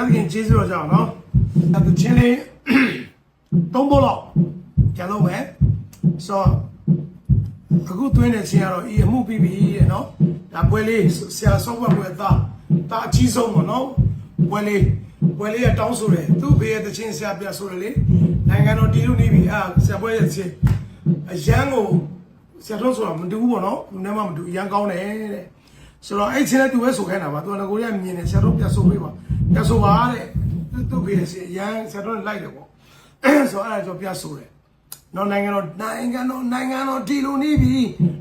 ရားသခင်ကျေးဇူးတော်ကြောင့်နော်အဲ့ဒါချင်းလေးသုံးဖို့လောက်ကျန်လို့မယ်ဆိုတော့အခုသွင်းတဲ့ချင်းကတော့ဤအမှုပြီးပြီတဲ့နော်ဒါပွဲလေးဆရာဆော့ဘွဲပွဲသားဒါအကြီးဆုံးပေါ့နော်ပွဲလေးပွဲလေးကတောင်းဆိုတယ်သူ့ဘေးရဲ့တချင်းဆရာပြဆိုတယ်လေနိုင်ငံတော်တည်လို့နေပြီအာဆရာပွဲရဲ့ချင်းအရန်ကိုဆရာတို့ဆိုတာမတူဘူးပေါ့နော်ဘယ်နဲ့မှမတူအရန်ကောင်းတယ်တဲ့ ဆိုတော့အဲ့ချင်းလည်းသူပဲဆိုခိုင်းတာပါသူကငကိုရမြင်နေဆရာတို့ပြဆိုပေးပါပြဆိုပါတဲ့သူ့ဖေးစီရန်ဆရာတို့လိုက်တယ်ပေါ့ဆိုတော့အဲ့ဒါကြောင့်ပြဆိုတယ်နောက်နိုင်ငံတော်နိုင်ငံတော်နိုင်ငံတော်ဒီလိုနေပြီ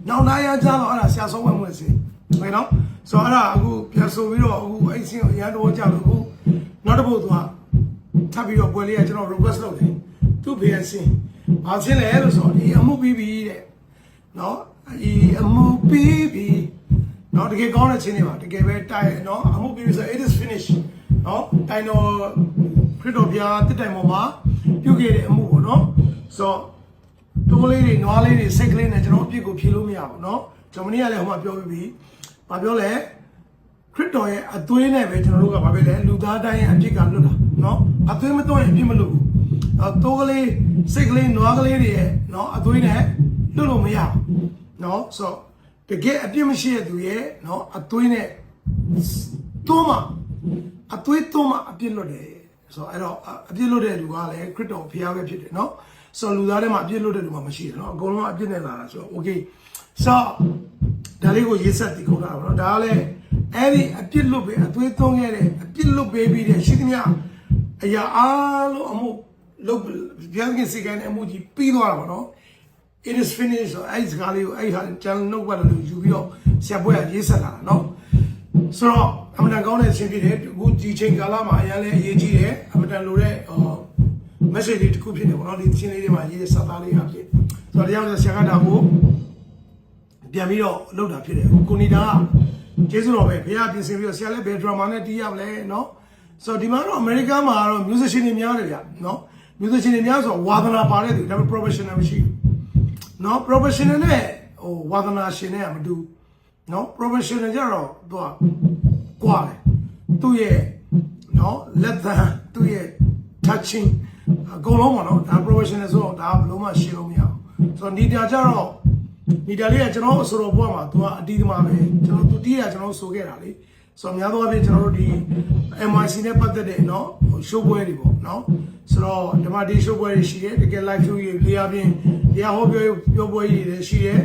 နောက်သားရကြတော့အဲ့ဒါဆရာဆုံးဝဲမွေးစီဟုတ်နော်ဆိုတော့အဲ့ဒါအခုပြဆိုပြီးတော့အခုအဲ့ချင်းကိုရန်တော်ကြလို့အခုနောက်တစ်ပုတ်သူကထပ်ပြီးတော့ပွဲလေးကကျွန်တော် request လုပ်တယ်သူ့ဖေးစီဘာချင်းလဲလို့ဆိုတော့ဒီအမှုပြီးပြီတဲ့နော်ဒီအမှုပြီးပြီ เนาะတကယ်ကောင်းတဲ့ချင်းတွေပါတကယ်ပဲတိုင်เนาะအမှုပြီးပြီဆို it is finish เนาะတိုင်တော်ခရစ်တော်ဘုရားတစ်တိုင်ပေါ်မှာပြုခဲ့တဲ့အမှုပေါ့เนาะဆိုတော့တိုးလေးတွေနွားလေးတွေစိတ်ကလေးနဲ့ကျွန်တော်အပြစ်ကိုဖြေလို့မရဘူးเนาะဂျာမနီကလည်းဟိုမှာပြောပြီးပြီဘာပြောလဲခရစ်တော်ရဲ့အသွေးနဲ့ပဲကျွန်တော်တို့ကဘာပဲလဲလူသားတိုင်းရဲ့အပြစ်ကလွတ်တာเนาะအသွေးမတော့ရင်အပြစ်မလွတ်ဘူးအဲတိုးကလေးစိတ်ကလေးနွားကလေးတွေရဲ့เนาะအသွေးနဲ့လွတ်လို့မရဘူးเนาะဆိုတော့ တကယ်အပြစ်မရှိတဲ့သူရဲ့เนาะအသွေးနဲ့တွန်းမှာအသွေးတွန်းမှာအပြစ်လွတ်တယ်ဆိုတော့အဲ့တော့အပြစ်လွတ်တဲ့လူကလည်းခရစ်တော်ဖျားပဲဖြစ်တယ်เนาะဆိုတော့လူသားထဲမှာအပြစ်လွတ်တဲ့လူမှမရှိတယ်เนาะအကုန်လုံးအပြစ်နဲ့လာတာဆိုတော့ okay ဆိုတော့ဒါလေးကိုရေးဆက်တည်ခေါ်တာပါเนาะဒါကလည်းအဲ့ဒီအပြစ်လွတ်ပဲအသွေးတွန်းခဲ့တဲ့အပြစ်လွတ်ပေးပြီးတဲ့ရှိသမျှအရာအားလုံးအမှုလုတ်ပြန်ကစီကန်အမှုကြီးပြီးသွားတာပါเนาะ it is finished ဆိုအဲ့ဒီစကားလေးကိုအဲ့ဟာကျန်နှုတ်ပတ်လို့ယူပြီးတော့ဆရာပွဲကရေးဆက်လာတာเนาะဆိုတော့အမတန်ကောင်းတဲ့အချင်းဖြစ်တယ်အခုဒီချိန်ကာလမှာအရင်လည်းအရေးကြီးတယ်အမတန်လိုတဲ့ဟော message လေးတစ်ခုဖြစ်တယ်ပေါ့နော်ဒီချင်းလေးတွေမှာရေးတဲ့စာသားလေးဟာဖြစ်ဆိုတော့တရားဝင်ဆရာကဒါကိုပြန်ပြီးတော့လုပ်တာဖြစ်တယ်ကိုနီတာကျေးဇူးတော်ပဲဘုရားပြင်ဆင်ပြီးတော့ဆရာလည်းဘယ် drama နဲ့တီးရမလဲเนาะဆိုတော့ဒီမှာတော့အမေရိကန်မှာတော့ musician တွေများတယ်ဗျเนาะ musician တွေများဆိုတော့ဝါသနာပါတဲ့သူဒါပေမဲ့ professional မရှိဘူး နော် professional နဲ့ဟိုဝါသနာရှင်နဲ့ကမတူနော် professional ကြတော့သူကကွာတယ်သူ့ရဲ့နော်လက်သံသူ့ရဲ့ touching အကုန်လုံးပါနော်ဒါ professional ဆိုတော့ဒါဘလို့မှရှင်းလို့မရအောင်ဆိုတော့ media ကြတော့ media လေးကကျွန်တော်ဆိုတော့ဘုရားမှာသူကအတီးသမားပဲကျွန်တော်သူတီးတာကျွန်တော်ဆိုခဲ့တာလေ ဆိုတော့များသောအားဖြင့်ကျွန်တော်တို့ဒီ MIC နဲ့ပတ်သက်တဲ့เนาะ show ပွဲတွေပေါ့เนาะဆိုတော့ဒီမှာဒီ show ပွဲတွေရှိတယ်တကယ် live show တွေလေးအပြင်တရားဟောပြောပြောပွဲတွေလည်းရှိတယ်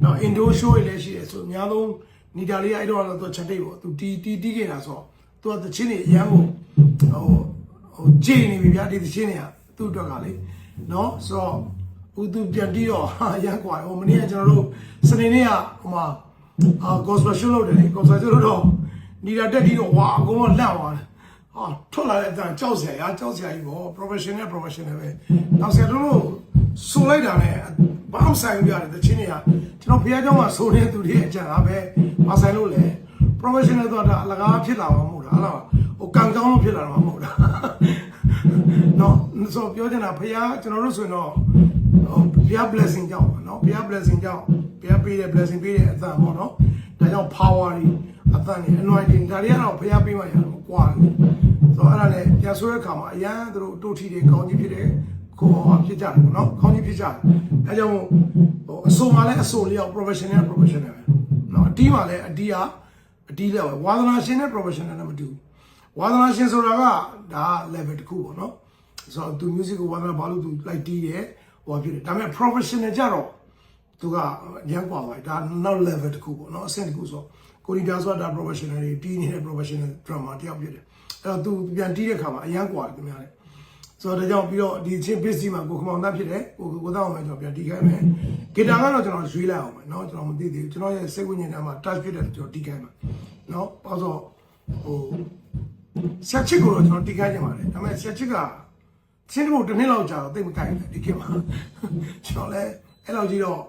เนาะ indoor show တွေလည်းရှိတယ်ဆိုတော့အများဆုံးနီတာလေးကအဲ့တော့တော့သူချက်တိတ်ပေါ့သူတီးတီးတီးခဲ့တာဆိုတော့သူကတချင်းတွေအရန်ကိုဟိုဟိုကြည်နေပြီဗျာဒီတချင်းတွေကသူ့အတွက်ကလေเนาะဆိုတော့ဦးသူပြန်တီးတော့ဟာရန်กว่าဟိုမနေ့ကကျွန်တော်တို့စနေနေ့ကဟိုမှာအာ gospel show လုပ်တယ်လေ gospel show လုပ်တော့ နီတာတက်ပြီးတော့ဝါအကုန်လုံးလန့်သွားတယ်ဟာထွက်လာတဲ့အတန်ကြောက်စရာကြောက်စရာကြီးပေါ့ professional professional ပဲနောက်ဆရာတို့တို့ဆိုလိုက်တာနဲ့ဘာမှဆိုင်ပြရတယ်တချင်းတွေကကျွန်တော်ဖះเจ้าမှာဆိုတဲ့သူတွေအကြံအားပဲမဆိုင်လို့လေ professional တော့ဒါအလကားဖြစ်လာမှာမဟုတ်တာဟုတ်လားဟိုကံကောင်းလို့ဖြစ်လာမှာမဟုတ်တာနော်ဆိုပြောချင်တာဖះကျွန်တော်တို့ဆိုရင်တော့ဟိုဖះ blessing ကြောင့်ပါနော်ဖះ blessing ကြောင့်ဖះပေးတဲ့ blessing ပေးတဲ့အသံပေါ့နော်ဒါကြောင့် power တွေ အတန်ကြီး anointing ဒါတွေကတော့ဘုရားပေးမှရတာမကွာဘူးဆိုတော့အဲ့ဒါလည်းပြန်ဆိုတဲ့အခါမှာအရန်သူတို့တို့ထီတွေကောင်းကြီးဖြစ်တယ်ခေါ်ဖြစ်ကြတယ်ပေါ့နော်ကောင်းကြီးဖြစ်ကြတယ်အဲကြောင့်ဟိုအဆိုမှလည်းအဆိုလျောက် professional professional ပဲနော်အတီးမှလည်းအတီးကအတီးလည်းပဲဝါသနာရှင်နဲ့ professional နဲ့မတူဝါသနာရှင်ဆိုတာကဒါ level တစ်ခုပေါ့နော်ဆိုတော့သူ music ကိုဝါသနာဘာလို့သူလိုက်တီးရဲဟိုဖြစ်တယ်ဒါပေမဲ့ professional ကြတော့သူကရန်ကွာပါဒါ now level တစ်ခုပေါ့နော်အဆင့်တစ်ခုဆိုတော့ ကိုရီဒါဆိုတာ professional တွေတီးနေတဲ့ professional drama တယောက်ဖြစ်တယ်အဲ့တော့သူပြန်တီးတဲ့ခါမှာအရန်กว่าတယ်ခင်ဗျာလေဆိုတော့ဒါကြောင့်ပြီးတော့ဒီချင်း busy မှာကိုခမောင်သားဖြစ်တယ်ကိုကိုသားအောင်မယ်ကျွန်တော်ပြန်တီးခိုင်းမယ်ဂီတာကတော့ကျွန်တော်ရွေးလိုက်အောင်မယ်เนาะကျွန်တော်မသိသေးဘူးကျွန်တော်ရဲ့စိတ်ဝိညာဉ်ထဲမှာ touch ဖြစ်တယ်ကျွန်တော်တီးခိုင်းမှာเนาะဘာလို့ဆိုဟိုဆက်ချစ်ကိုတော့ကျွန်တော်တီးခိုင်းကြပါတယ်ဒါပေမဲ့ဆက်ချစ်ကချင်းတို့တစ်နှစ်လောက်ကြာတော့သိမကိုင်ဘူးဒီခေတ်မှာကျွန်တော်လည်းအဲ့လောက်ကြီးတော့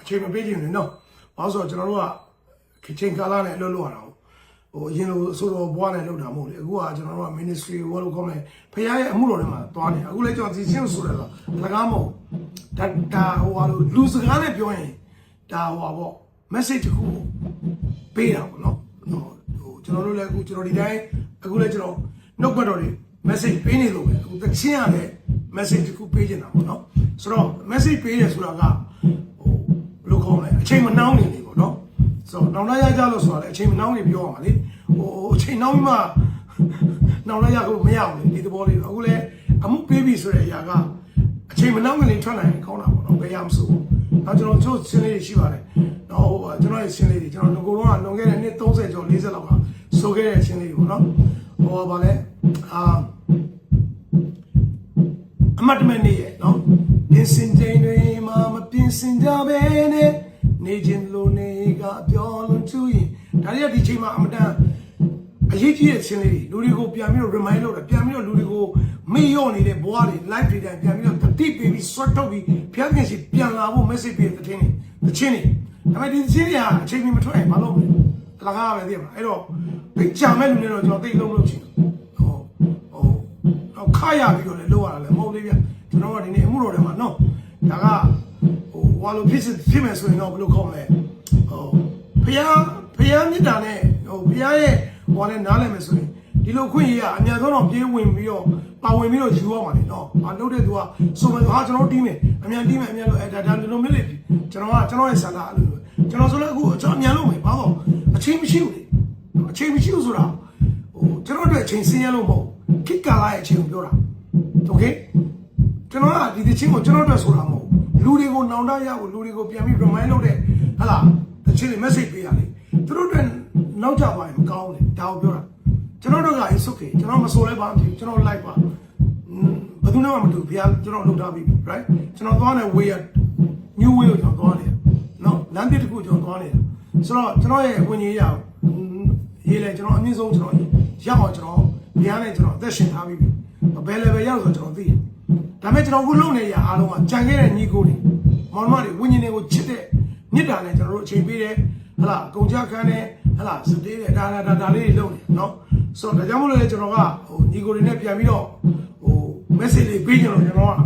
အချိန်မပေးချင်ဘူးเนาะဘာလို့ဆိုတော့ကျွန်တော်တို့က ချိန်ကာလနဲ့လှုပ်လို့ရတာဟိုအရင်လိုဆိုတော့ဘွားနဲ့လောက်တာမဟုတ်လေအခုကကျွန်တော်တို့က ministry ဝါလို့ခေါ်မယ်ဖခင်ရဲ့အမှုတော်ထဲမှာသွားနေအခုလည်းကျွန်တော်ဒီချင်းဆိုရတော့လကားမဟုတ်ဒါဒါဟိုဟာလို့လူစကားနဲ့ပြောရင်ဒါဟိုဟာပေါ့ message တခုပေးတာပေါ့နော်ဟိုကျွန်တော်တို့လည်းအခုကျွန်တော်ဒီတိုင်းအခုလည်းကျွန်တော်နှုတ်ဘတ်တော်တွေ message ပေးနေလို့ပဲအခုတချင်းရတဲ့ message တစ်ခုပေးနေတာပေါ့နော်ဆိုတော့ message ပေးတယ်ဆိုတာကဟိုဘယ်လိုခေါ်မလဲအချိန်မနှောင်းနေနေပေါ့နော် ဆိုတော့နောင်လာရကြလို့ဆိုတာလေအချိန်မနှောင်းနေပြောရမှာလေဟိုအချိန်နှောင်းပြီးမှနောင်လာရကိုမရအောင်လေဒီသဘောလေးအခုလေအမှုပေးပြီဆိုတဲ့အရာကအချိန်မနှောင်းကလေးထွက်နိုင်ရင်ကောင်းတာပေါ့နော်ဘယ်ရမဆိုနောက်ကျွန်တော်တို့ရှင်းလေးတွေရှိပါတယ်နော်ဟိုကျွန်တော်ရဲ့ရှင်းလေးတွေကျွန်တော်ငကိုတော့လွန်ခဲ့တဲ့နှစ်30ကျော်40လောက်ကဆိုခဲ့တဲ့ရှင်းလေးတွေပေါ့နော်ဟိုပါလေအာအမတ်တမနေရဲ့နော်ပြင်စင်ချိန်တွေမှာမပြင်စင်ကြပဲနဲ့ နေခြင်းလိုနေကအပြောလုံးချူရင်ဒါရီကဒီချိန်မှာအမတန်အရေးကြီးတဲ့ချင်းလေးတွေလူတွေကိုပြန်ပြီးတော့ remind လုပ်တာပြန်ပြီးတော့လူတွေကိုမေ့လျော့နေတဲ့ဘဝတွေ live တွေတိုင်ပြန်ပြီးတော့တတိပေးပြီး sort ထုတ်ပြီးဖျက်ခင်စီပြန်လာဖို့ message ပေးတဲ့တင်းတွေတချင်းတွေဒါပေမဲ့ဒီချင်းတွေဟာအချိန်ကြီးမထွက်ရင်မလုပ်ဘူးတလကားပဲသိမှာအဲ့တော့ပြကြမဲ့လူတွေတော့ကျွန်တော်သိလုံးလို့ချင်တယ်ဟောဟောတော့ခါရပြီးတော့လည်းလောက်ရတာလည်းမဟုတ်သေးဗျကျွန်တော်ကဒီနေ့အမှုတော်ထဲမှာနော်ဒါက ဟိုလိုဖြစ်ဖြစ်မယ်ဆိုရင်တော့ဘယ်လိုခေါ်မလဲဟိုဖျားဖျားမြစ်တာနဲ့ဟိုဖျားရဲ့ဟိုနဲ့နားလည်မယ်ဆိုရင်ဒီလိုခွင့်ရအများဆုံးတော့ပြေးဝင်ပြီးတော့ပါဝင်ပြီးတော့ယူရမှာလေနော်။အလုပ်တဲ့သူကဆိုမှဟာကျွန်တော်တီးမယ်အမြန်တီးမယ်အမြန်လို့အဲဒါဒါလိုမျိုးလေကျွန်တော်ကကျွန်တော်ရဲ့ဆန္ဒအဲ့လိုလိုကျွန်တော်ဆိုလည်းအခုကျွန်တော်အမြန်လို့မယ်ဘာလို့အချိန်မရှိဘူးလေ။အချိန်မရှိဘူးဆိုတာဟိုကျွန်တော်တို့အချိန်ဆင်းရဲလို့မဟုတ်ဘူး။ခက်ကာလာရဲ့အချိန်ကိုပြောတာ။ Okay ကျွန်တော်ကဒီတချင်းကိုကျွန်တော်တို့ဆိုတာမဟုတ်ဘူးလူတွေကိုနောင်တရဖို့လူတွေကိုပြန်ပြီး remind လုပ်တဲ့ဟလာတချင်းတွေ message ပေးရလေသူတို့တွေနောက်ကြပါရင်မကောင်းဘူးလေဒါကိုပြောတာကျွန်တော်တို့က is okay ကျွန်တော်မဆိုလဲပါဘူးကျွန်တော် like ပါဘယ်သူမှမတူဘုရားကျွန်တော်လုပ်ထားပြီးပြီ right ကျွန်တော်သွားတဲ့ way new way ကိုကျွန်တော်သွားနေတယ်နော်လမ်းတစ်ခုကျွန်တော်သွားနေတယ်ဆိုတော့ကျွန်တော်ရဲ့ဝင်ကြီးရအောင်ရေးလဲကျွန်တော်အမြင့်ဆုံးကျွန်တော်ရောက်အောင်ကျွန်တော်ဘုရားနဲ့ကျွန်တော်အသက်ရှင်ထားပြီးပြီဘယ် level ရောက်ဆိုကျွန်တော်သိတယ် ဒါပေမဲ့ကျွန်တော်အခုလုပ်နေရအားလုံးကကြံခဲ့တဲ့ညီကိုတွေမောင်နှမတွေဝိညာဉ်တွေကိုချစ်တဲ့မြစ်တာနဲ့ကျွန်တော်တို့အချိန်ပေးတယ်ဟလာအကုန်ကြခန်းတယ်ဟလာစတေးတယ်ဒါဒါဒါဒါလေးတွေလုပ်နေနော်ဆိုတော့ဒါကြောင့်မလို့လေကျွန်တော်ကဟိုညီကိုတွေနဲ့ပြန်ပြီးတော့ဟို message လေးပေးကြတော့ကျွန်တော်က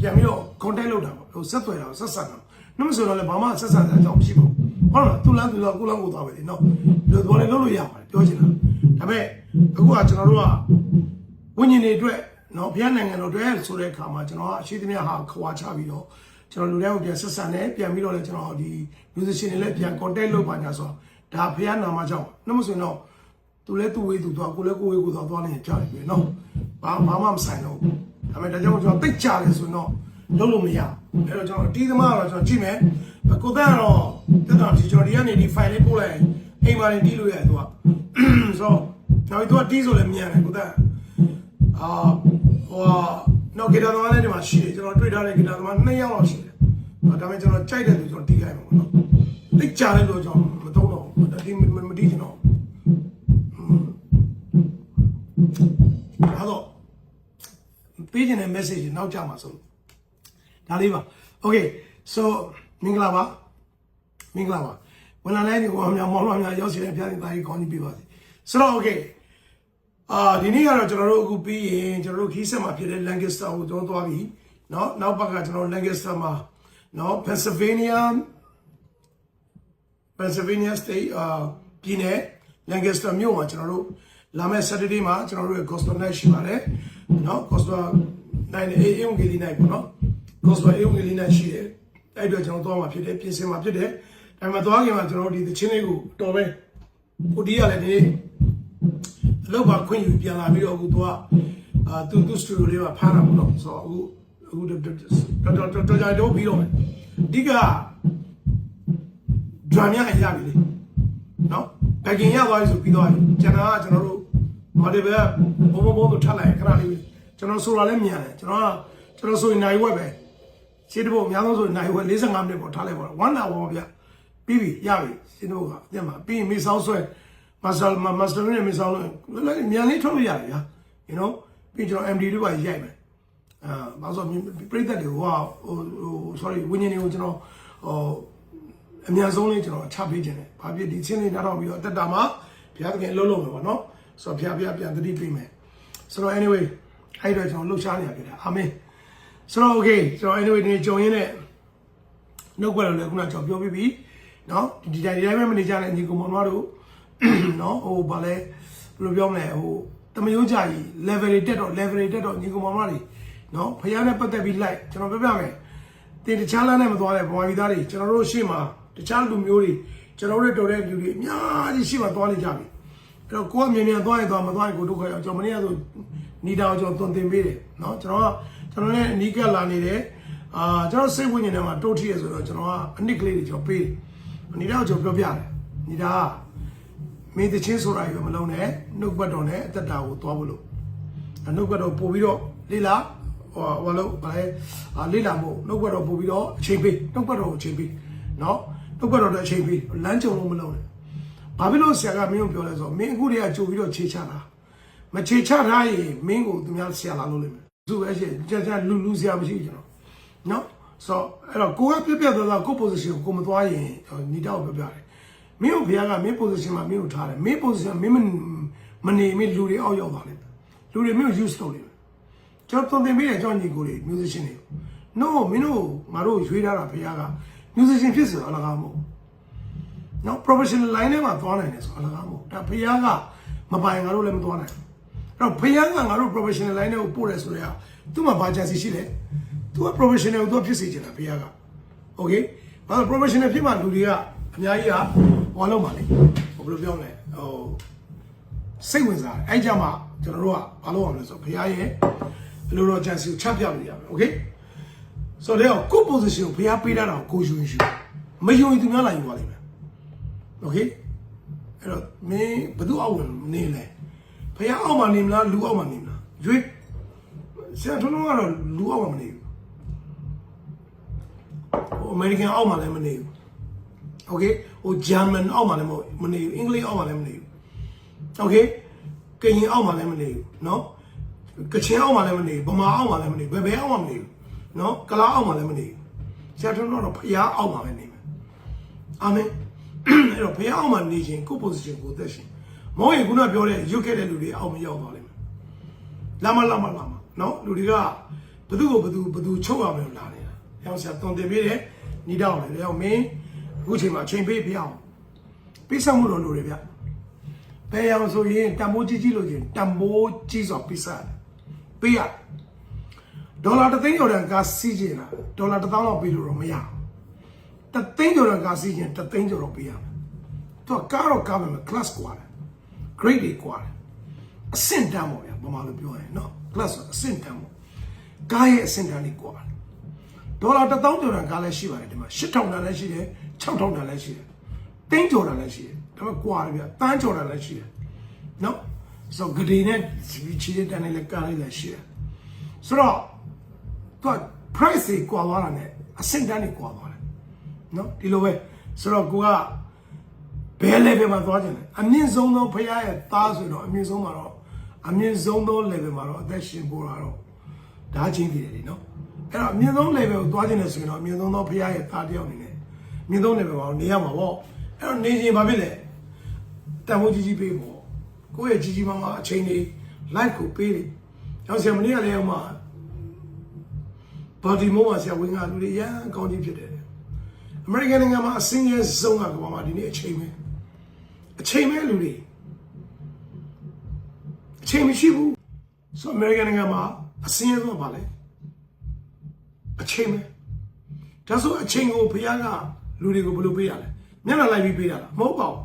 ပြန်ပြီးတော့ contact လုပ်တာပေါ့ဟိုဆက်သွယ်တာဆက်ဆံတာနှမဆိုတော့လည်းဘာမှဆက်ဆံတဲ့အကြောင်းမရှိပါဘူးဟုတ်လားသူလမ်းသူလမ်းကိုလမ်းကိုသွားပဲလေနော်ဒီလိုလည်းလုပ်လို့ရပါတယ်ပြောချင်တာဒါပေမဲ့အခုကကျွန်တော်တို့ကဝိညာဉ်တွေအတွက် နော်ဘုရားနိုင်ငံတော်အတွက်ဆိုတဲ့အခါမှာကျွန်တော်ကအရှိသမျှဟာခွာချပြီးတော့ကျွန်တော်လူတိုင်းကိုပြန်ဆက်ဆံတယ်ပြန်ပြီးတော့လည်းကျွန်တော်ဒီ musician တွေလည်းပြန် contact လုပ်ပါညာဆိုတော့ဒါဘုရားနာမကြောင့်နှမဆိုရင်တော့သူလည်းသူ့ဝေးသူသွားကိုလည်းကိုယ်ဝေးကိုသွားသွားနေကြတယ်ပဲနော်ဘာဘာမှမဆိုင်တော့ဘူးဒါပေမဲ့ဒါကြောင့်ကျွန်တော်တိတ်ကြတယ်ဆိုရင်တော့လုံးလို့မရအဲ့တော့ကျွန်တော်အတီးသမားတော့ကျွန်တော်ကြည့်မယ်ကိုသက်ကတော့တက်တော့ဒီကျွန်တော်ဒီကနေဒီ file လေးပို့လိုက်အိမ်မှာနေတီးလို့ရတယ်သူကဆိုတော့နောက်သူကတီးဆိုလည်းမြန်တယ်ကိုသက်အာ ဟိုနော်ဂီတာသမားလည်းဒီမှာရှိတယ်ကျွန်တော်တွေ့ထားတဲ့ဂီတာသမား2ယောက်လောက်ရှိတယ်ဒါပေမဲ့ကျွန်တော်ကြိုက်တဲ့သူကျွန်တော်တီးလိုက်မှာပေါ့နော်တိတ်ကြတယ်လို့ကျွန်တော်မတော့တော့ဘူးဒါဒီမတီးချင်တော့အဲ့တော့ပေးခြင်းတဲ့ message နောက်ကြမှာဆိုလို့ဒါလေးပါ okay so မင်္ဂလာပါမင်္ဂလာပါဝန်လာလဲဒီကောင်များမောင်တော်များရောက်စီတဲ့ဖျားနေတာကြီးကောင်းကြီးပြပါစေဆိုတော့ okay အာဒီနေ့ကတော့ကျွန်တော်တို့အခုပြီးရင်ကျွန်တော်တို့ခီးဆက်မှာဖြစ်တဲ့ Lancaster ကိုကျွန်တော်သွားပြီเนาะနောက်ဘက်ကကျွန်တော် Lancaster မှာเนาะ Pennsylvania Pennsylvania State အာပြည်နယ် Lancaster မြို့မှာကျွန်တော်တို့လာမယ့် Saturday မှာကျွန်တော်တို့ရဲ့ Gospel Night ရှိပါတယ်เนาะ Gospel Night အေးအေးငေလီ night ပေါ့เนาะ Gospel အေးငေလီ night ရှိတယ်အဲ့အတွက်ကျွန်တော်သွားမှာဖြစ်တယ်ပြင်ဆင်မှာဖြစ်တယ်ဒါပေမဲ့သွားခင်မှာကျွန်တော်တို့ဒီသချင်းလေးကိုတော်ပဲကိုဒီကလည်းဒီနေ့အ လုပ်ပါခွင့်ယူပြန်လာပြီးတော့အခုသူကအာသူသူစတူဒီယိုလေးမှာဖမ်းတာပေါ့နော်ဆိုတော့အခုအခုတော်တော်တော်တော်ကြတော့ပြီးတော့မယ်အဓိကဒရမ်များရပြီလေနော်ဘက်ကင်ရသွားပြီဆိုပြီးတော့ကျွန်တော်ကကျွန်တော်တို့မော်ဒယ်ဘယ်ဘုံဘုံဘုံတို့ထပ်လိုက်ခဏလေးကျွန်တော်ဆိုတာလည်းမြန်တယ်ကျွန်တော်ကကျွန်တော်ဆိုရင်နိုင်ဝက်ပဲရှင်းတဖို့အများဆုံးဆိုရင်နိုင်ဝက်45မိနစ်ပေါ့ထားလိုက်ပါတော့1 hour ပေါ့ဗျပြီးပြီရပြီရှင်းတဖို့ကအပြန်မှာပြီးရင်မေဆောင်းဆွဲ မဆာမစတာနဲ့မေဆောင်းလို့လည်းမြန်လေးထုတ်လို့ရတယ်ဗျာ you know ပြီးကျွန်တော် MD တို့ပါရိုက်မယ်အာဘာလို့ပြိတ္တတွေဟိုဟို sorry ဝิญဉ်တွေကိုကျွန်တော်ဟိုအများဆုံးလေးကျွန်တော်ချပေးခြင်းတယ်။ဘာဖြစ်ဒီချင်းလေးနားတော့ပြီးတော့အသက်တာမှာဘုရားသခင်အလုံးလုံးပဲပေါ့နော်။ဆိုတော့ဘုရားဘုရားပြန်တတိပေးမယ်။ဆိုတော့ anyway အဲ့တော့ကျွန်တော်လှုပ်ရှားနေရပြီလား။အာမင်။ဆိုတော့ okay ဆိုတော့ anyway ဒီကြုံရင်းနဲ့နှုတ်ကလည်းခုနကျွန်တော်ပြောပြီးပြီ။နော်ဒီတိုင်းဒီတိုင်းပဲမနေကြနဲ့ညီကောင်မတို့ နော်ဟိုဗာလဲဘယ်လိုပြောမလဲဟိုတမယိုးကြကြီး level တွေတက်တော့ level တွေတက်တော့ညီကောင်မမတွေနော်ဖယားနဲ့ပတ်သက်ပြီးလိုက်ကျွန်တော်ပြောပြမယ်တင်တခြားလမ်းနဲ့မသွားတဲ့ဘဝဗီသားတွေကျွန်တော်တို့ရှေ့မှာတခြားလူမျိုးတွေကျွန်တော်တို့တော်တဲ့လူတွေအများကြီးရှေ့မှာသွားနေကြပြီအဲ့တော့ကိုကမြန်မြန်သွားရင်သွားမသွားရင်ကိုဒုက္ခရောက်ကျွန်တော်မနေ့ကဆိုနီတာကိုကျွန်တော်သွန်သင်ပေးတယ်နော်ကျွန်တော်ကကျွန်တော်လည်းအနီးကပ်လာနေတယ်အာကျွန်တော်စိတ်ဝိညာဉ်ထဲမှာတိုးထီရဆိုတော့ကျွန်တော်ကအနစ်ကလေးတွေကျွန်တော်ပေးတယ်နီတာကိုကျွန်တော်ပြောပြတယ်နီတာက မင်းတချင်းဆိုတာရမလုံးနဲ့နှုတ်ပတ်တော်နဲ့အသက်တာကိုသွားဖို့လို့အနှုတ်ပတ်တော်ပို့ပြီးတော့လေ့လာဟောဘာလို့ဘာလဲအာလေ့လာမို့နှုတ်ပတ်တော်ပို့ပြီးတော့အချိန်ပေးနှုတ်ပတ်တော်ကိုအချိန်ပေးနော်နှုတ်ပတ်တော်နဲ့အချိန်ပေးလမ်းကြုံလို့မလုံးနဲ့ဘာဖြစ်လို့ဆရာကမင်းကိုပြောလဲဆိုတော့မင်းအခုတည်းကကြိုပြီးတော့ခြေချတာမခြေချထားရင်မင်းကိုသူများဆရာလာလို့လိမ့်မယ်သူပဲရှိကြကြလူလူဆရာမရှိဘူးကျွန်တော်နော်ဆိုတော့အဲ့တော့ကိုကပြပြသွားသွားကို position ကိုကိုမသွားရင်ညီတောက်ပြောပြတယ် မင်းတို့ဘုရားကမင်း position မှာမင်းတို့ထားတယ်မင်း position မင်းမမနေမင်းလူတွေအောက်ရောက်သွားလိမ့်မယ်လူတွေမင်းကို use လုပ်လိမ့်မယ်ကျွန်တော်သွန်သင်ပေးတယ်ကျွန်တော်ညီကိုတွေ musician တွေ no မင်းတို့ငါတို့ရွေးထားတာဘုရားက musician ဖြစ်စေအလကားမဟုတ်နော် professional line ထဲမှာသွားနိုင်တယ်ဆိုအလကားမဟုတ်ဒါဘုရားကမပိုင်ငါတို့လည်းမသွားနိုင်ဘူးအဲ့တော့ဘုရားကငါတို့ professional line ထဲကိုပို့တယ်ဆိုတော့သူ့မှာဘာချန်စီရှိလဲသူက professional ကိုသူကဖြစ်စေချင်တာဘုရားက okay ဘာလို့ professional ဖြစ်မှလူတွေကအများကြီးက ဟောလုံးပါလေဟိုဘယ်လိုပြောမလဲဟိုစိတ်ဝင်စားတယ်အဲ့ကြမှာကျွန်တော်တို့ကဘာလို့အောင်လဲဆိုတော့ဘုရားရဲ့အလိုတော်ချန်စီကိုချပြလို့ရမယ် okay ဆိုတော့ကို position ကိုဘုရားပေးတာတော့ကိုယူရင်ယူမယူရင်သူများလာယူပါလိမ့်မယ် okay အဲ့တော့မင်းဘယ်သူအောက်ဝင်နေလဲဘုရားအောက်မှာနေမလားလူအောက်မှာနေမလားရွေးဆရာထုံးကတော့လူအောက်မှာမနေဘူးဟိုအမေရိကန်အောက်မှာလည်းမနေဘူး โอเค ဟိုဂျာမန်အောက်မှာလည်းမဟုတ်မနေဘူးအင်္ဂလိပ်အောက်မှာလည်းမနေဘူးโอเคကရင်အောက်မှာလည်းမနေဘူးเนาะကချင်အောက်မှာလည်းမနေဘူးဗမာအောက်မှာလည်းမနေဘူးဘယ်ဘဲအောက်မှာမနေဘူးเนาะကလားအောက်မှာလည်းမနေဘူးဆရာတော်တော့ဖရားအောက်မှာပဲနေမယ်အာမင်အဲ့တော့ဖရားအောက်မှာနေခြင်းကို position ကိုသက်ရှင်မဟုတ်ရင်ခုနပြောတဲ့ရုပ်ခဲ့တဲ့လူတွေအောက်မရောက်သွားလိမ့်မယ်လာမလာမလာမเนาะလူတွေကဘသူ့ကိုဘသူဘသူချုပ်ရမယ်လို့လာနေတာ။ရောက်ဆရာတွန်တင်ပေးတယ်နီးတော့လေ။ရောက်မင်း အခုချိန်မှာအချိန်ပေးပြအောင်။ပေးဆောင်မှုတော်လိုတွေဗျ။ဘယ်အောင်ဆိုရင်တန်ဖိုးကြီးကြီးလို့ချင်းတန်ဖိုးကြီးစွာပေးစားတယ်။ပေးရ။ဒေါ်လာတစ်သိန်းကျော်တန်ကားစီးကျင်တာဒေါ်လာတစ်သောင်းလောက်ပေးလို့တော့မရဘူး။တစ်သိန်းကျော်တန်ကားစီးကျင်တစ်သိန်းကျော်တော့ပေးရမယ်။သူကကားတော့ကားမယ် class กว่าတယ်။ grade တွေกว่าတယ်။အဆင့်တန်းပေါ့ဗျာဘာမှလို့ပြောရင်နော် class ဆိုအဆင့်တန်းပေါ့။ကားရဲ့အဆင့်တန်းလေးกว่าတယ်။ ဒေါ်လာ1000ကျော်တန်ကားလည်းရှိပါတယ်ဒီမှာ8000တန်လည်းရှိတယ်6000တန်လည်းရှိတယ်သိန်းကျော်တန်လည်းရှိတယ်ဒါပေမဲ့ကွာတယ်ဗျတန်းကျော်တန်လည်းရှိတယ်နော်ဆိုဂရီနဲ့ချီတန်လည်းကားလည်းရှိတယ်ဆိုတော့သူက price ကြီးကွာသွားတာ ਨੇ အဆင့်တန်းကြီးကွာသွားတယ်နော်ဒီလိုပဲဆိုတော့ကိုကဘယ် level မှာသွားကြတယ်အမြင့်ဆုံးသောဖရာရဲ့သားဆိုတော့အမြင့်ဆုံးမှာတော့အမြင့်ဆုံးသော level မှာတော့အသက်ရှင်ပေါ်တာတော့ဒါချင်းကြည့်တယ်နော် အဲ့တော့အမြင့်ဆုံး level ကိုသွားခြင်းနဲ့ဆိုရင်တော့အမြင့်ဆုံးသောဖရားရဲ့သားတယောက်အနေနဲ့အမြင့်ဆုံး level မှာနေရမှာပေါ့အဲ့တော့နေခြင်းဘာဖြစ်လဲတန်ဖိုးကြီးကြီးပေးပေါ့ကိုယ့်ရဲ့ကြီးကြီးမားမားအချိန်လေး live ကိုပေးတယ်ရောက်ဆရာမနေ့ကလည်းအောင်မှာဘာဒီမိုးမှာဆရာဝင်ကလူတွေရန်ကောင်းကြီးဖြစ်တယ်အမေရိကန်နိုင်ငံမှာအစင်းရဲဆုံးကကဘာမှာဒီနေ့အချိန်ပဲအချိန်ပဲလူတွေအချိန်မရှိဘူးဆိုအမေရိကန်နိုင်ငံမှာအစင်းရဲဆုံးကဘာလဲ အချိန်ပဲဒါဆိုအချိန်ကိုဘုရားကလူတွေကိုဘယ်လိုပေးရလဲမျက်နှာလိုက်ပြီးပေးရတာမဟုတ်ပါဘူး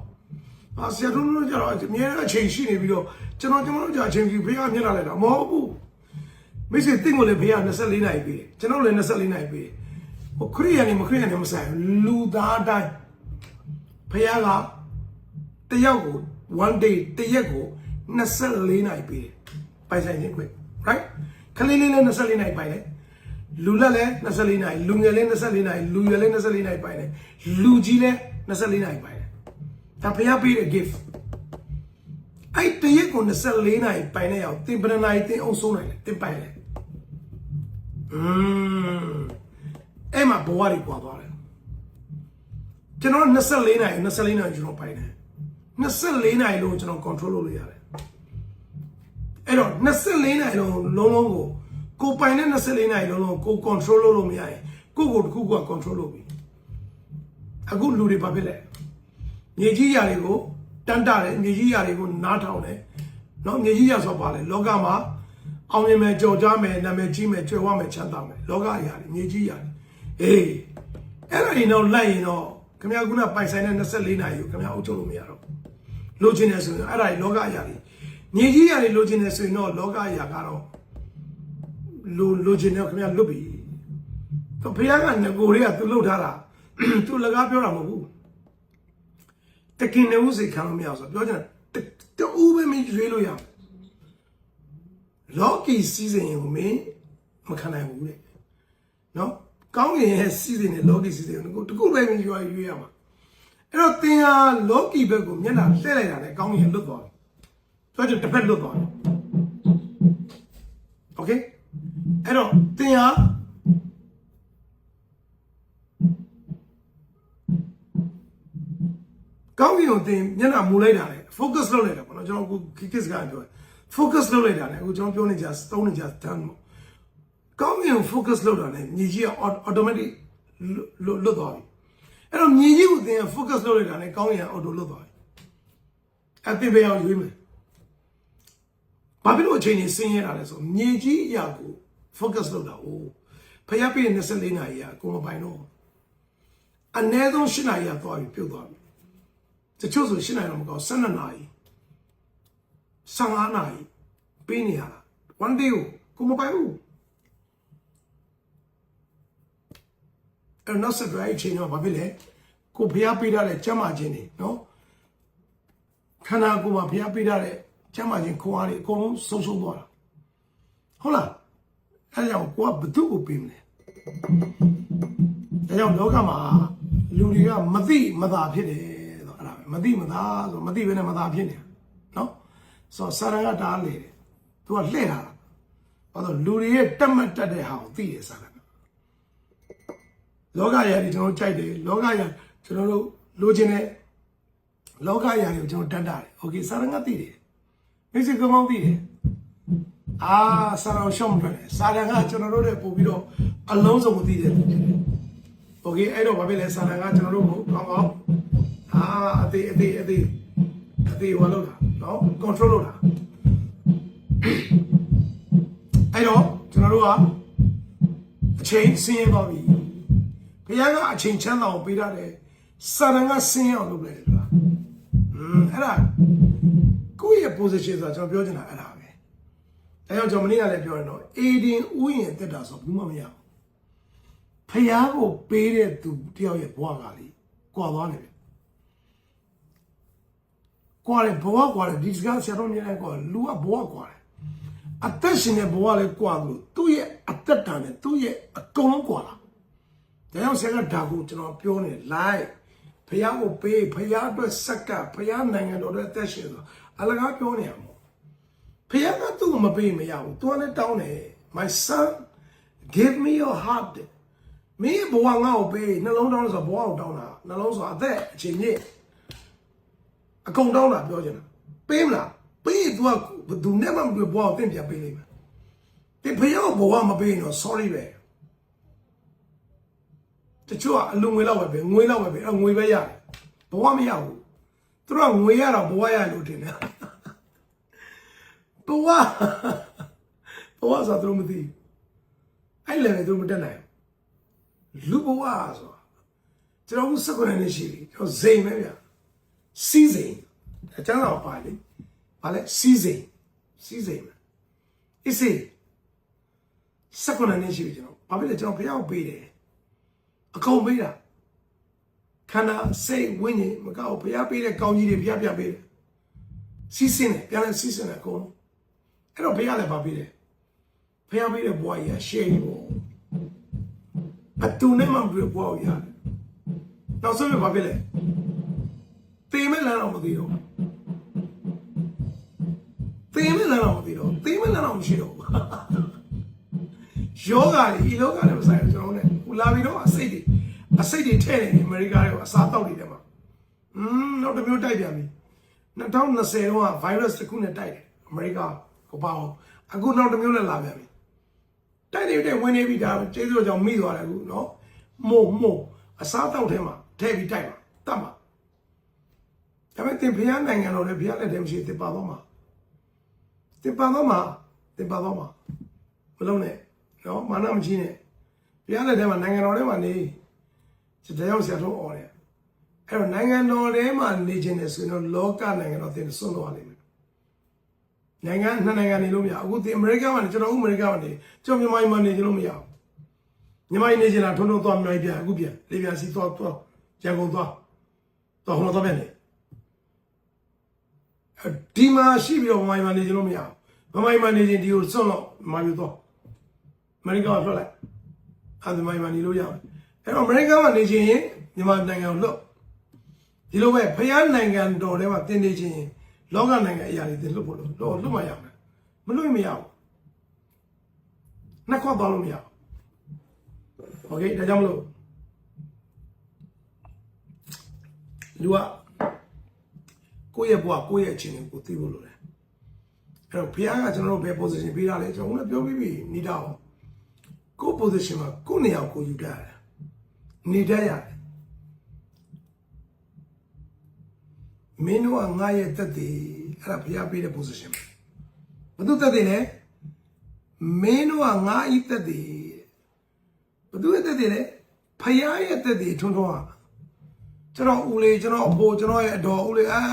အာဆရာတို့တို့ကြတော့အများအချိန်ရှိနေပြီးတော့ကျွန်တော်ကျွန်တော်တို့ကြအချိန်ကြီးဘုရားမျက်နှာလိုက်တာမဟုတ်ဘူးမိတ်ဆွေတင့်ကိုလည်းဘုရား24နာရီပေးတယ်ကျွန်တော်လည်း24နာရီပေးတယ်ဟိုခရိယန်နေမခရိယန်နေမဆိုင်ဘူးလူသားတိုင်းဘုရားကတယောက်ကို one day တရက်ကို24နာရီပေးတယ်ပိုင်ဆိုင်ခြင်းခွင့် right ခလေးလေးလည်း24နာရီပိုင်တယ် လူလက်လည်း24နာရီလူငယ်လည်း24နာရီလူရွယ်လည်း24နာရီပိုင်တယ်လူကြီးလည်း24နာရီပိုင်တယ်ဒါဘုရားပေးတဲ့ gift အဲ့တရက်ကို24နာရီပိုင်တဲ့ရောက်တင်ပရနာရီတင်အောင်ဆုံးနိုင်တယ်တင်ပိုင်တယ်อืมအဲ့မှာဘဝတွေကွာသွားတယ်ကျွန်တော်24နာရီ24နာရီကျွန်တော်ပိုင်တယ်24နာရီလုံးကျွန်တော် control လုပ်လို့ရတယ်အဲ့တော့24နာရီလုံးလုံးလုံးကို ကိုပိုင်တဲ့24နာရီလုံးလုံးကို control လုပ်လို့မရရင်ကိုကိုတစ်ခုက control လုပ်ပြီအခုလူတွေဘာဖြစ်လဲမြေကြီးຢာတွေကိုတန်းတာတယ်မြေကြီးຢာတွေကိုနားထောင်တယ်နော်မြေကြီးရဆိုပါလေလောကမှာအောင်မြင်မယ်ကြော်ကြားမယ်နာမည်ကြီးမယ်ကြွယ်ဝမယ်ချမ်းသာမယ်လောကအရာတွေမြေကြီးရာတွေအေးအဲ့ဒါရင်တော့လိုက်ရင်တော့ခင်ဗျားကပိုင်ဆိုင်တဲ့24နာရီကိုခင်ဗျားအုပ်ချုပ်လို့မရတော့ဘူးလိုချင်တယ်ဆိုရင်အဲ့ဒါကြီးလောကအရာတွေမြေကြီးရာတွေလိုချင်တယ်ဆိုရင်တော့လောကအရာကတော့ လိုလိုချင်တယ်ခင်ဗျာလွတ်ပြီသူဖခင်ကငကိုတွေကသူလှုပ်ထားတာသူလကားပြောတာမဟုတ်ဘူးတကင်နေဦးစိတ်ခံလို့မရအောင်ဆိုပြောချင်တူပဲမင်းရွေးလို့ရအောင်လော်ကီစီစဉ်ရင်ကိုမင်းမခံနိုင်ဘူးတဲ့နော်ကောင်းကင်ရဲ့စီစဉ်နဲ့လော်ကီစီစဉ်ကိုတကူပဲမင်းရွာရွေးရမှာအဲ့တော့သင်ဟာလော်ကီဘက်ကိုမျက်နှာလှည့်လိုက်တာနဲ့ကောင်းကင်လွတ်သွားပြီဆိုတော့တစ်ဖက်လွတ်သွားပြီ okay အဲ့တော့သင်ဟာကောင်းကင်ကိုသင်မျက်နှာမူလိုက်တာလေ focus လုပ်လိုက်တာပေါ့နော်ကျွန်တော်အခု kiss ကပြော focus လုပ်လိုက်တာလေအခုကျွန်တော်ပြောနေကြသုံးနေကြ done ကောင်းကင်ကို focus လုပ်တာလေညီကြီးက automatic လွတ်လွတ်သွားပြီအဲ့တော့ညီကြီးကိုသင် focus လုပ်လိုက်တာလေကောင်းကင်က auto လွတ်သွားပြီအတိပဲအောင်ရွေးမယ်ဘာဖြစ်လို့အချိန်ကြီးဆင်းရဲတာလဲဆိုညီကြီးအရာကို focus လုပ်တာ哦ဖျားပြည့်24နာရီကကိုမပိုင်တော့အနည်းဆုံး8နာရီကသွားပြီပြုတ်သွားပြီတချို့ဆို8နာရီတော့မကော12နာရီ15နာရီပေးနေရတာ one day ကိုကိုမပိုင်ဘူးအဲ့နောက်ဆက်တွဲအချိန်တော့ဘာဖြစ်လဲကိုဖျားပေးထားတဲ့ကျမ်းမာခြင်းတွေနော်ခန္ဓာကိုယ်မှာဖျားပေးထားတဲ့ကျမ်းမာခြင်းခွန်အားတွေအကုန်လုံးဆုံးရှုံးသွားတာဟုတ်လား အဲ့ဒါကြောင့်ကိုကဘသူ့ကိုပေးမလဲဒါကြောင့်လောကမှာလူတွေကမသိမသာဖြစ်တယ်ဆိုအဲ့ဒါပဲမသိမသာဆိုမသိဘဲနဲ့မသာဖြစ်နေတာနော်ဆိုတော့စာရန်ကတားလေတယ်သူကလှည့်တာဘာလို့လူတွေရဲ့တက်မှတ်တက်တဲ့ဟာကိုသိတယ်စာရန်ကလောကရာတွေကျွန်တော်ကြိုက်တယ်လောကရာကျွန်တော်တို့လိုချင်တဲ့လောကရာတွေကိုကျွန်တော်တတ်တာတယ်โอเคစာရန်ကသိတယ်မိစေကောင်းသိတယ် အာစာရန်ရှောင်းမထွက်တယ်စာရန်ကကျွန်တော်တို့တွေပို့ပြီးတော့အလုံးစုံသိတယ်ဖြစ်တယ်โอเคအဲ့တော့ဘာဖြစ်လဲစာရန်ကကျွန်တော်တို့ကိုကောင်းကောင်းအာအသေးအသေးအသေးအသေးဝါလို့တာနော် control လုပ်တာအဲ့တော့ကျွန်တော်တို့ကအချိန်ဆင်းရဲသွားပြီဘုရားကအချိန်ချမ်းသာအောင်ပေးထားတယ်စာရန်ကဆင်းရဲအောင်လုပ်လိုက်တယ်လားอืมအဲ့ဒါကိုယ့်ရဲ့ position ဆိုတာကျွန်တော်ပြောချင်တာအဲ့ဒါ ပဲအဲကြောင့်ကျွန်တော်မနေ့ကလည်းပြောရတော့အေဒင်ဥယျာဉ်တက်တာဆိုဘူးမှမရဘူးဖះကိုပေးတဲ့သူတယောက်ရဲ့ဘဝကလေကွာသွားတယ်ဗျကွာတယ်ဘဝကွာတယ်ဒီစကားဆရာတော်မြင်လိုက်ကွာလူကဘဝကွာတယ်အသက်ရှင်တဲ့ဘဝလည်းကွာလို့သူ့ရဲ့အသက်တန်နဲ့သူ့ရဲ့အကုန်လုံးကွာလာဒါကြောင့်ဆရာကဒါကိုကျွန်တော်ပြောနေလိုက်ဖះကိုပေးဖះအတွက်စက်ကဖះနိုင်ငံတော်အတွက်အသက်ရှင်ဆိုအလကားပြောနေရမှာ ဖះကသူ့ကိုမပေးမရဘူးသူကလည်းတောင်းတယ် my son give me your heart မင်းဘဝငါ့ကိုပေးနှလုံးတောင်းလို့ဆိုဘဝကိုတောင်းတာနှလုံးဆိုအသက်အချိန်မြင့်အကုန်တောင်းတာပြောချင်တာပေးမလားပေးရင် तू ကဘယ်သူနဲ့မှမတွေ့ဘဝကိုတင့်ပြပေးလိမ့်မယ်ဒီဖယောဘဝမပေးရင်တော့ sorry ပဲတချို့ကအလူငွေလောက်ပဲပဲငွေလောက်ပဲပဲအဲ့ငွေပဲရတယ်ဘဝမရဘူးသူတို့ကငွေရတော့ဘဝရလို့တင်တယ် ဘဝဘဝဆိုတော့သူတို့မသိဘူးအဲ့လည်းသူတို့မတက်နိုင်ဘူးလူဘဝဆိုတာကျွန်တော်တို့စက္ကန့်နဲ့ရှိပြီကျွန်တော်ဇိမ်ပဲဗျာစီးစိမ်အကျမ်းတော်ပါလေဘာလဲစီးစိမ်စီးစိမ်အစ်စေစက္ကန့်နဲ့ရှိပြီကျွန်တော်ဘာဖြစ်လဲကျွန်တော်ဖျောက်ပေးတယ်အကုန်ပေးတာခန္ဓာစိတ်ဝိညာဉ်မကောက်ဘုရားပေးတဲ့ကောင်းကြီးတွေဘုရားပြပေးတယ်စီးစင်းတယ်ပြန်လဲစီးစင်းတယ်အကုန်လုံး အဲ့တော့ဘုရားလည်းဗာပေးတယ်ဘုရားပေးတဲ့ဘဝကြီးကရှေ့ဘောအတူနဲ့မှပြဘဝကိုရတယ်နောက်ဆုံးဘာဖြစ်လဲတေမဲ့လမ်းတော့မသိတော့တေမဲ့လမ်းတော့မသိတော့တေမဲ့လမ်းတော့မရှိတော့ဘူးယောဂါတွေဤလောကတွေမဆိုင်ဘူးကျွန်တော်နဲ့ဟိုလာပြီးတော့အစိတ်တွေအစိတ်တွေထဲ့နေပြီအမေရိကတွေကအစားတောက်တွေထဲမှာอืมနောက်တစ်မျိုးတိုက်ပြန်ပြီ2020တုန်းက virus တစ်ခုနဲ့တိုက်တယ်အမေရိက ကိုပါအောင်အခုနောက်တစ်မျိုးနဲ့လာပြန်ပြီတိုက်တွေတိုက်ဝင်နေပြီဒါကျေးဇူးတော်ကြောင့်မိသွားတယ်အခုနော်မို့မို့အစားတောက်ထဲမှာထည့်ပြီးတိုက်ပါတတ်ပါဒါပေမဲ့သင်ဘုရားနိုင်ငံတော်နဲ့ဘုရားလက်ထဲမရှိသင်ပါတော့မှာသင်ပါတော့မှာသင်ပါတော့မှာမလုံးနဲ့နော်မာနမကြီးနဲ့ဘုရားလက်ထဲမှာနိုင်ငံတော်ထဲမှာနေတဲ့ရောက်ဆရာတော်អော်တယ်အဲ့တော့နိုင်ငံတော်ထဲမှာနေခြင်းနဲ့ဆိုရင်တော့လောကနိုင်ငံတော်သင်စွန့်သွားလိမ့်မယ် နိုင်ငံနှစ်နိုင်ငံနေလို့မရဘူးအခုဒီအမေရိကန်မှာနေကျွန်တော်အခုအမေရိကန်မှာနေကျွန်တော်မြန်မာပြည်မှာနေခြင်းလို့မရဘူးမြန်မာပြည်နေခြင်းလားထုံးထုံးသွားမြိုင်ပြန်အခုပြန်လေပြန်စီသွားသွားရန်ကုန်သွားတော့ဟိုတော့ပြန်နေဒီမှာရှိပြီးတော့မြန်မာပြည်မှာနေခြင်းလို့မရဘူးမြန်မာပြည်မှာနေခြင်းဒီကိုစွန့်လို့မြန်မာပြည်သွားအမေရိကန်ကထွက်လိုက်အဲဒီမြန်မာပြည်မှာနေလို့ရတယ်အဲ့တော့အမေရိကန်မှာနေခြင်းရင်မြန်မာနိုင်ငံကိုလွတ်ဒီလိုပဲဖျားနိုင်ငံတော်ထဲမှာတင်နေခြင်းရင် လောကနိုင်ငံအရာတွေတင်လွတ်ဖို့လို့တော့လွတ်မှရမယ်မလွတ်ရင်မရဘူးနှစ်ခွက်သွားလို့မရဘူးโอเคဒါကြောင့်မလို့လူကကိုယ့်ရဲ့ဘဝကိုယ့်ရဲ့အချင်းကိုသိဖို့လိုတယ်အဲ့တော့ဖျားကကျွန်တော်တို့ဘယ် position ပေးတာလဲကျွန်တော်ကပြောပြီးပြီနေတာအောင်ကိုယ့် position မှာကိုယ့်နေရာကိုယူတတ်ရတယ်နေတတ်ရတယ် မင်းတို့ကငါရဲ့တက်တည်အဲ့ဒါဖျားပေးတဲ့ position ဘယ်သူတက်တည်လဲမင်းတို့ကငါဤတက်တည်ဘယ်သူရဲ့တက်တည်လဲဖျားရဲ့တက်တည်ထွန်းထွန်းอ่ะကျွန်တော်ဦးလေးကျွန်တော်အဖိုးကျွန်တော်ရဲ့အတော်ဦးလေးအဲ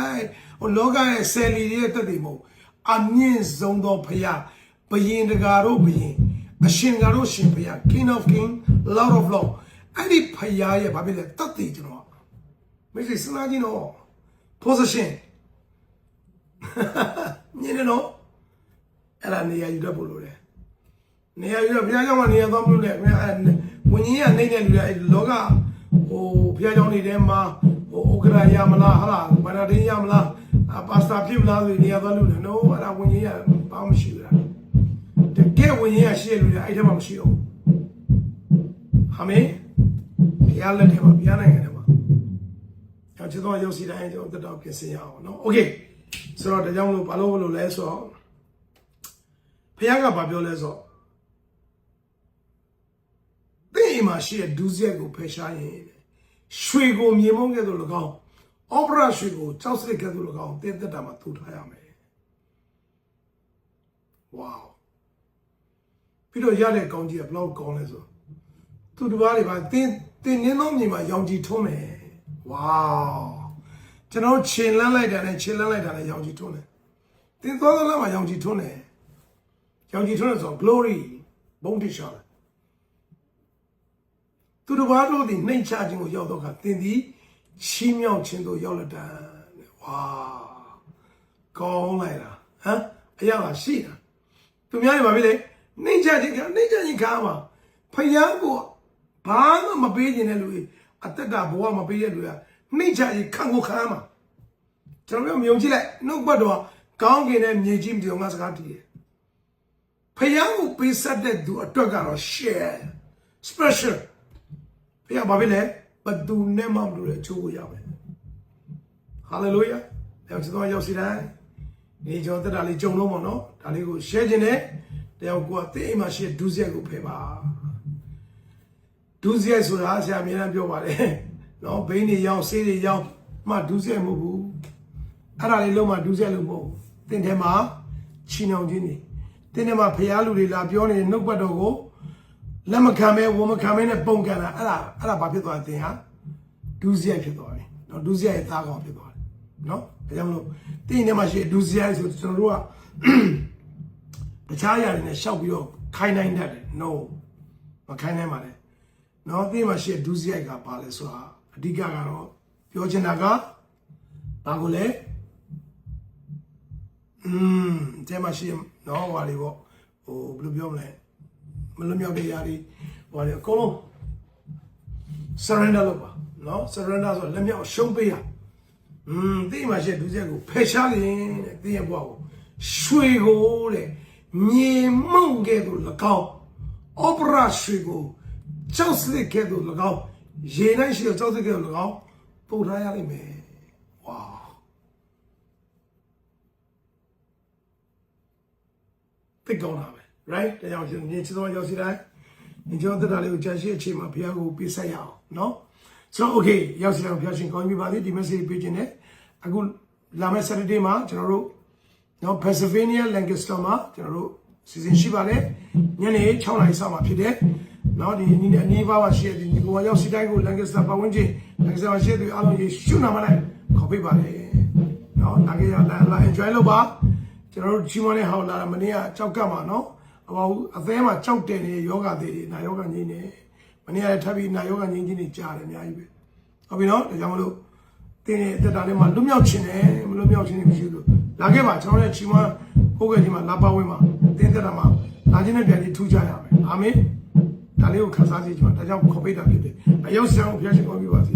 ဟိုလောကရဲ့ဆယ်လီရဲ့တက်တည်မဟုတ်အမြင့်ဆုံးသောဖျားဘယင်တကာတို့ဘယင်အရှင်ကာတို့ရှင်ဖျား king of king lord of lord အဲ့ဒီဖျားရဲ့ဘာဖြစ်လဲတက်တည်ကျွန်တော်မိတ်ဆွေစဉ်းစားကြည့်တော့ position မြင်နေတော့အဲ့ဒါနေရာယူတတ်ဖို့လိုတယ်နေရာယူတော့ဘုရားကျောင်းမှာနေရာသွားမှုလဲဘုရားအဲ့ဝင်းကြီးကနေတဲ့လူတွေအဲ့လောကဟိုဘုရားကျောင်းနေထဲမှာဟိုဥက္ကရာရမလားဟာလားဘာနာတင်းရမလားပါစတာဖြစ်မလားဆိုနေရာသွားလို့လဲ no အဲ့ဒါဝင်းကြီးကဘာမှမရှိဘူးလားတကယ်ဝင်းကြီးကရှိရလူတွေအဲ့ထဲမှာမရှိဘူးဟာမင်းဘုရားလက်ထဲမှာဘုရားနိုင်ငံထဲ မှာ ကျွန်တော်ရုပ်စီတိုင်းကျွန်တော်တက်တော့ပြင်ဆင်ရအောင်เนาะโอเคဆိုတော့ဒါကြောင့်မလို့ဘာလို့မလို့လဲဆိုတော့ဖခင်ကဘာပြောလဲဆိုတော့သင်အိမ်မှာရှိတဲ့ဒူးဆက်ကိုဖယ်ရှားရင်ရွှေကိုမြေမုံကဲ့သို့၎င်းအော်ပရာရွှေကိုကြောက်စရစ်ကဲ့သို့၎င်းတင်းသက်တာမှာထူထားရမယ်ဝေါပြီးတော့ရတဲ့ကောင်းကြီးကဘယ်လောက်ကောင်းလဲဆိုသူတစ်ပါးတွေပါတင်းတင်းနင်းသောမြေမှာရောင်ကြီးထုံးမယ် ဝေါကျွန်တော်ခြင်လန်းလိုက်တာနဲ့ခြင်လန်းလိုက်တာနဲ့ရောင်ကြီးထွန်းတယ်တင်သွားသွားမှာရောင်ကြီးထွန်းတယ်ရောင်ကြီးထွန်းတယ်ဆိုတော့ glory ဘုံတိရှာတယ်သူတို့ဘာလို့ဒီနှိမ်ချခြင်းကိုရောက်တော့ကတင်ဒီချီးမြှောက်ခြင်းတို့ရောက်လက်တန်းဝါကောင်းလိုက်တာဟမ်အရာကရှိတာသူများတွေဘာဖြစ်လဲနှိမ်ချခြင်းကနှိမ်ချခြင်းခါမှာဖယားကိုဘာမှမပေးခြင်းတဲ့လူတွေ အသက်တာဘဝမပေးတဲ့လူတွေကနှိမ့်ချရေးခံကိုခံမှာကျွန်တော်တို့မြုံကြည့်လိုက်နှုတ်ဘတ်တော့ကောင်းကင်နဲ့မြေကြီးမပြောငါစကားတည်တယ်ဖယားကိုပေးဆက်တဲ့သူအတွက်ကတော့ share special ဖယားဘာဖြစ်လဲဘသူနဲ့မှမလို့တဲ့ချိုးကိုရမယ် hallelujah ဒါကျွန်တော်ရောက်စီတိုင်းဒီကျွန်တော်တက်တာလေးကြုံလို့ပေါ့နော်ဒါလေးကို share ခြင်းနဲ့တယောက်ကတဲ့အိမ်မှာရှိတဲ့ဒူးစက်ကိုဖယ်ပါ ဒူးစက်ဆိုတာဆရာအများအားပြောပါတယ်နော်ဘိန်းတွေရောင်းဆေးတွေရောင်းမှဒူးစက်မဟုတ်ဘူးအဲ့ဒါလေးလုံးမှဒူးစက်လို့မဟုတ်ဘူးတင်ထဲမှာချီနှောင်ခြင်းနေတင်ထဲမှာဖျားလူတွေလာပြောနေတဲ့နှုတ်ပတ်တော်ကိုလက်မခံမဲဝမခံမဲနဲ့ပုံကန်တာအဲ့ဒါအဲ့ဒါဘာဖြစ်သွားတင်ဟာဒူးစက်ဖြစ်သွားတယ်နော်ဒူးစက်ရဲ့သားကောင်ဖြစ်သွားတယ်နော်ဒါကြောင့်မလို့တင်ထဲမှာရှိဒူးစက်ဆိုကျွန်တော်တို့ကတခြားຢာတွေနဲ့ရှောက်ပြီးတော့ခိုင်းနိုင်တတ်တယ် no မခိုင်းနိုင်ပါနဲ့ နော်သိမှရှိဒူးစရိုက်ကဘာလဲဆိုတာအဓိကကတော့ပြောချင်တာကဘာကိုလဲอืมတဲမှရှိနော်ဟွာလေးပေါ့ဟိုဘယ်လိုပြောမလဲမလွတ်မြောက်တဲ့ຢာတွေဟွာလေးအကုန်လုံး surrender လုပ်ပါနော် surrender ဆိုလက်မြောက်ရှုံးပေးရอืมသိမှရှိဒူးစရိုက်ကိုဖယ်ရှားရင်တဲ့သိရဲ့ဘွားကိုရွှေကိုတဲ့မြေမုံကဲ့သို့၎င်း opera ရွှေကို ကြောက်စလစ်ကဲ့သို့၎င်းရေနိုင်ရှိသောကြောက်စလစ်ကဲ့သို့၎င်းပို့ထားရလိမ့်မယ်ဝါသိကောင်းတာပဲ right ဒါကြောင့်ရှင်ညီချစ်တော်ရောက်စီတိုင်းညီကျော်တက်တာလေးကိုကြာရှိအချိန်မှာဘုရားကိုပေးဆက်ရအောင်နော်ဆိုတော့ okay ရောက်စီတိုင်းဘုရားရှင်ကောင်းပြီပါသေးဒီ message ပေးခြင်းနဲ့အခုလာမယ့် Saturday မှာကျွန်တော်တို့နော် Pennsylvania Lancaster မှာကျွန်တော်တို့စီစဉ်ရှိပါတယ်ညနေ6နာရီစမှာဖြစ်တယ် နော်ဒီအနီးအနီးပါးပါရှိတဲ့ဒီကိုရောက်စီတိုင်းကို Lancaster ပတ်ဝန်းကျင် Lancaster မှာရှိတဲ့အားလုံးရေရှုနာမလိုက်ခေါ်ပေးပါတယ်နော်ဒါကြရလာလာ enjoy လုပ်ပါကျွန်တော်တို့ချီးမွမ်းတဲ့ဟောင်းလာတာမနေ့ကကြောက်ကတ်မှာနော်အပေါ့အသေးမှာကြောက်တယ်နေယောဂသေးတွေနာယောဂငင်းနေမနေ့ကထပ်ပြီးနာယောဂငင်းကြီးနေကြားတယ်အများကြီးပဲဟုတ်ပြီနော်ဒါကြောင့်မလို့တင်းရဲ့အသက်တာလေးမှာလွတ်မြောက်ခြင်းနဲ့မလွတ်မြောက်ခြင်းတွေမရှိဘူးလာခဲ့ပါကျွန်တော်ရဲ့ချီးမွမ်းကိုယ်ကကြီးမှာလာပါဝင်မှာတင်းသက်တာမှာလာခြင်းနဲ့ပြန်ပြီးထူးကြရမယ်အာမင် ဒါလေးကိုခန်းစားကြည့်ကြပါဒါကြောင့်ခေါ်ပေးတာဖြစ်တယ်အယုတ်ဆံကိုဖျက်ရှင်ကောင်းပြပါစေ